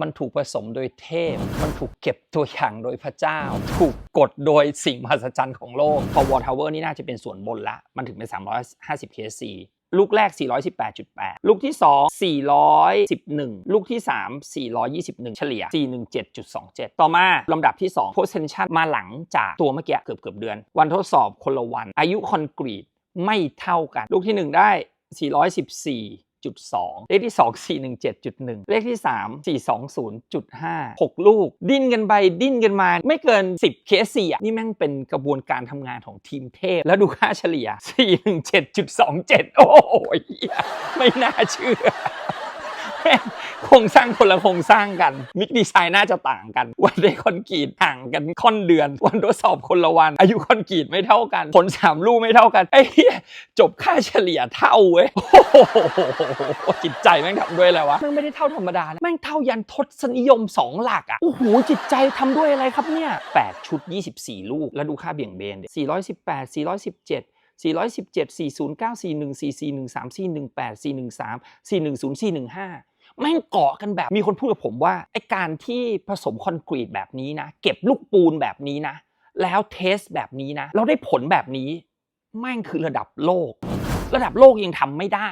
มันถูกผสมโดยเทพ มันถูกเก็บตัวอย่างโดยพระเจ้า ถูกกดโดยสิ่งมหัศจรรย์ของโลกพอวอลทาวเวอร์นี่น่าจะเป็นส่วนบนละ มันถึงเป็น 350 KC ลูกแรก 418.8 ลูกที่ 2 411 ลูกที่ 3 421 เฉลี่ย 417.27 ต่อมา ลำดับที่ 2 Potential มาหลังจากตัวเมื่อกี้เกือบเกือบเดือน วันทดสอบคนละวัน อายุคอนกรีตไม่เท่ากัน ลูกที่ 1 ได้ 414 4.2เลขที่ 2 417.1 เลขที่ 3 420.5 6 ลูก ดิ้นกันไปดิ้นกันมา ไม่เกิน 10 เคสอะนี่แม่งเป็นกระบวนการทำงานของทีมเทพ แล้วดูค่าเฉลี่ย 417.27 โอ้ยเหี้ยไม่น่าเชื่อ โครงสร้างคนละโครงสร้างกัน มิกดีไซน์น่าจะต่างกัน วันได้คอนกรีตห่างกันค่อนเดือน วันทดสอบคนละวัน อายุคอนกรีตไม่เท่ากัน ผลสามลูกไม่เท่ากันไอ้เหี้ยจบค่าเฉลี่ยเท่าเว้ยโอ้โหจิตใจแม่งทำด้วยอะไรวะแม่งไม่ได้เท่าธรรมดานะแม่งเท่ายันทศนิยม 2 หลักอะโอ้โหจิตใจทำด้วยอะไรครับเนี่ย8ชุด 24 ลูก แล้วดูค่าเบี่ยงเบนดิ418 417 417 409 41 4413 418 413 410 415 แม่งเกาะกันแบบมีคนพูดกับผมว่าไอการที่ผสมคอนกรีตแบบนี้นะ เก็บลูกปูนแบบนี้นะ แล้วเทสแบบนี้นะ เราได้ผลแบบนี้ แม่งคือระดับโลก ระดับโลกยังทำไม่ได้